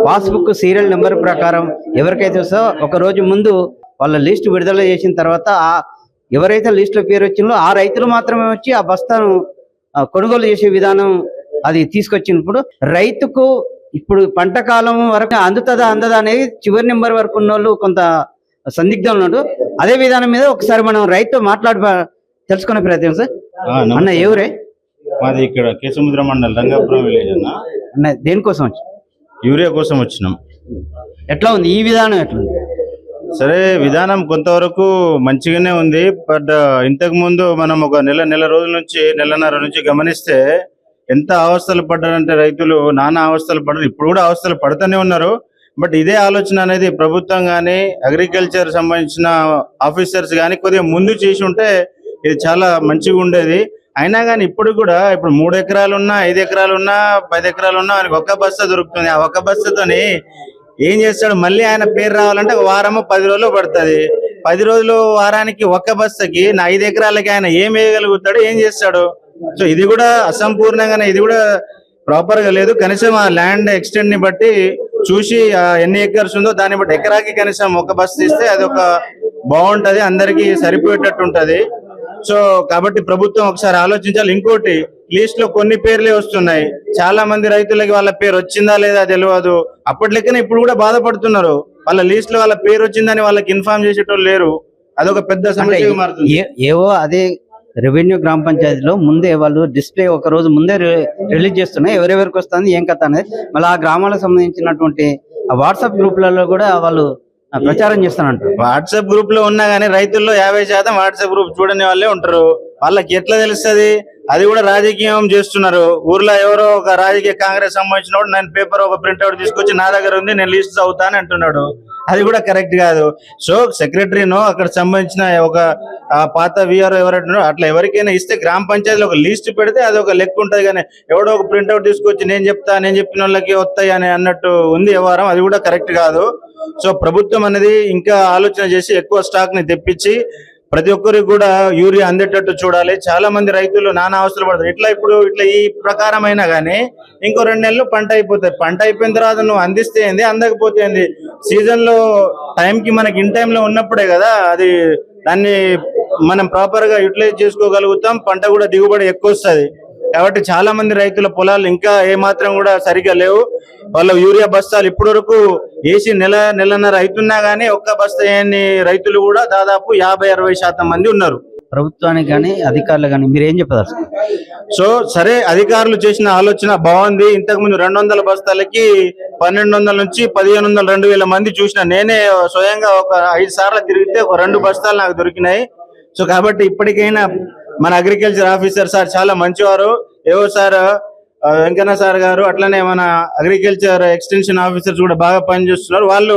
Passbook serial number ప్రకారం ఎవరికైతే వస్తుందో ఒక రోజు ముందు వాళ్ళ లిస్ట్ విడుదల చేసిన తర్వాత ఆ ఎవరైతే లిస్టులో పేరు వచ్చిందో ఆ రైతులు మాత్రమే వచ్చి ఆ బస్తాను కొనుగోలు చేసే విధానం అది తీసుకొచ్చినప్పుడు రైతుకు ఇప్పుడు పంట కాలం వరకు అందుతుందా అందదా అనేది చివరి నెంబర్ వరకు ఉన్న వాళ్ళు కొంత సందిగ్ధం ఉన్నాడు అదే విధానం మీద ఒకసారి మనం రైతు మాట్లాడి తెలుసుకునే ప్రయత్నం సార్. అన్న. ఎవరే? మాది ఇక్కడ కేసముద్ర మండల్ రంగాపురం విలేజ్ అన్న. అన్న దేనికోసం వచ్చి యూరియా కోసం వచ్చినాం. ఎట్లా ఉంది? ఈ విధానం ఎట్లా ఉంది? సరే విధానం కొంతవరకు మంచిగానే ఉంది. బట్ ఇంతకు ముందు మనం ఒక నెల నెల రోజుల నుంచి నెలన్నర నుంచి గమనిస్తే ఎంత అవస్థలు పడ్డారంటే రైతులు నానా అవస్థలు పడ్డారు. ఇప్పుడు కూడా అవస్థలు పడుతూనే ఉన్నారు. బట్ ఇదే ఆలోచన అనేది ప్రభుత్వం కానీ అగ్రికల్చర్ సంబంధించిన ఆఫీసర్స్ కానీ కొద్దిగా ముందు చేసి ఉంటే ఇది చాలా మంచిగా ఉండేది. అయినా కానీ ఇప్పుడు కూడా ఇప్పుడు మూడు ఎకరాలు ఉన్నా ఐదు ఎకరాలు ఉన్నా పది ఎకరాలు ఉన్నా ఆయనకు ఒక్క బస్తా దొరుకుతుంది. ఆ ఒక్క బస్తతోని ఏం చేస్తాడు? మళ్ళీ ఆయన పేరు రావాలంటే ఒక వారము పది రోజులు పడుతుంది. పది రోజులు వారానికి ఒక్క బస్తకి నా ఐదు ఎకరాలకి ఆయన ఏం వేయగలుగుతాడు? ఏం చేస్తాడు? సో ఇది కూడా అసంపూర్ణంగానే ఇది కూడా ప్రాపర్గా లేదు. కనీసం ఆ ల్యాండ్ ఎక్స్టెండ్ని బట్టి చూసి ఎన్ని ఎకర్స్ ఉందో దాన్ని బట్టి ఎకరాకి కనీసం ఒక బస్ తీస్తే అది ఒక బాగుంటది. అందరికి సరిపోయేటట్టు ఉంటది. సో కాబట్టి ప్రభుత్వం ఒకసారి ఆలోచించాలి. ఇంకోటి లిస్ట్లో కొన్ని పేర్లే వస్తున్నాయి. చాలా మంది రైతులకి వాళ్ళ పేరు వచ్చిందా లేదా తెలియదు అప్పటి లెక్కన ఇప్పుడు కూడా బాధపడుతున్నారు. వాళ్ళ లిస్ట్లో వాళ్ళ పేరు వచ్చిందని వాళ్ళకి ఇన్ఫార్మ్ చేసేటోళ్ళు లేరు. అదొక పెద్ద మారుతుంది ఏ- ఏవో అదే రెవెన్యూ గ్రామ పంచాయతీలో ముందే వాళ్ళు డిస్ప్లే ఒక రోజు ముందే రిలీజ్ చేస్తున్నాయి. ఎవరెవరికి వస్తుంది ఏం కథ అనేది. మళ్ళీ ఆ గ్రామాలకు సంబంధించినటువంటి వాట్సాప్ గ్రూపులలో కూడా వాళ్ళు ప్రచారం చేస్తానంటారు. వాట్సాప్ గ్రూప్లో ఉన్నా గానీ రైతుల్లో యాభై శాతం వాట్సాప్ గ్రూప్ చూడని వాళ్ళే ఉంటారు. వాళ్ళకి ఎట్లా తెలుస్తది? అది కూడా రాజకీయం చేస్తున్నారు. ఊర్లో ఎవరో ఒక రాజకీయ కాంగ్రెస్ సంబంధించిన నేను పేపర్ ఒక ప్రింట్అవుట్ తీసుకొచ్చి నా దగ్గర ఉంది నేను లిస్ట్ చదువుతా అంటున్నాడు. అది కూడా కరెక్ట్ కాదు. సో సెక్రటరీనో అక్కడ సంబంధించిన ఒక పాత విఆర్ ఎవరైనా అట్లా ఎవరికైనా ఇస్తే గ్రామ పంచాయతీలో ఒక లిస్ట్ పెడితే అది ఒక లెక్క ఉంటుంది కానీ ఎవడో ఒక ప్రింట్అవుట్ తీసుకొచ్చి నేను చెప్తా నేను చెప్పిన వాళ్ళకి వస్తాయి అని అన్నట్టు ఉంది వ్యవహారం అది కూడా కరెక్ట్ కాదు. సో ప్రభుత్వం అనేది ఇంకా ఆలోచన చేసి ఎక్కువ స్టాక్ని తెప్పించి ప్రతి ఒక్కరికి కూడా యూరియా అందేటట్టు చూడాలి. చాలా మంది రైతులు నానా అవసరం పడతారు. ఇట్లా ఇప్పుడు ఇట్లా ఈ ప్రకారం కానీ ఇంకో రెండు నెలలు పంట అయిపోతాయి. పంట అయిపోయిన తర్వాత నువ్వు అందిస్తే ఏంది? అందకపోతే ఏంది? సీజన్లో టైం కి మనకి ఇన్ టైం లో ఉన్నప్పుడే కదా అది దాన్ని మనం ప్రాపర్గా యూటిలైజ్ చేసుకోగలుగుతాం. పంట కూడా దిగుబడి ఎక్కువ వస్తుంది. కాబట్టి చాలా మంది రైతుల పొలాలు ఇంకా ఏ మాత్రం కూడా సరిగా లేవు. వాళ్ళ యూరియా బస్తాలు ఇప్పటి వరకు వేసి నెల నెలన్నర అవుతున్నా గానీ ఒక్క బస్తా వేయని రైతులు కూడా దాదాపు యాభై అరవై శాతం మంది ఉన్నారు. ప్రభుత్వానికి కానీ అధికారులు కానీ మీరు ఏం చెప్పారు సో సరే అధికారులు చేసిన ఆలోచన బాగుంది. ఇంతకు ముందు రెండు వందల బస్తాలకి పన్నెండు వందల నుంచి పదిహేను వందల రెండు వేల మంది చూసిన నేనే స్వయంగా ఒక ఐదు సార్లు తిరిగితే ఒక రెండు బస్తాలు నాకు దొరికినాయి. సో కాబట్టి ఇప్పటికైనా మన అగ్రికల్చర్ ఆఫీసర్ సార్ చాలా మంచివారు. ఏవో సార్ వెంకన్న సార్ గారు అట్లనే మన అగ్రికల్చర్ ఎక్స్టెన్షన్ ఆఫీసర్స్ కూడా బాగా పనిచేస్తున్నారు. వాళ్ళు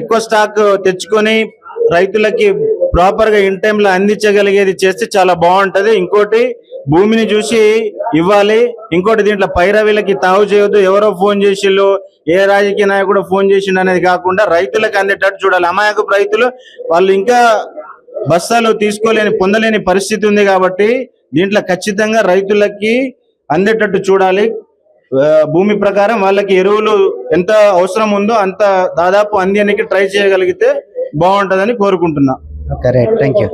ఎక్కువ స్టాక్ తెచ్చుకొని రైతులకి ప్రాపర్గా ఇన్ టైంలో అందించగలిగేది చేస్తే చాలా బాగుంటది. ఇంకోటి భూమిని చూసి ఇవ్వాలి. ఇంకోటి దీంట్లో పైరవీలకి తావు చేయొద్దు. ఎవరో ఫోన్ చేసిళ్ళు ఏ రాజకీయ నాయకుడు ఫోన్ చేసిండు అనేది కాకుండా రైతులకు అందేటట్టు చూడాలి. అమాయకపు రైతులు వాళ్ళు ఇంకా బస్తాలు తీసుకోలేని పొందలేని పరిస్థితి ఉంది కాబట్టి దీంట్లో ఖచ్చితంగా రైతులకి అందేటట్టు చూడాలి. భూమి ప్రకారం వాళ్ళకి ఎరువులు ఎంత అవసరం ఉందో అంత దాదాపు అందేనికి ట్రై చేయగలిగితే బాగుంటుందని కోరుకుంటున్నా. Thank you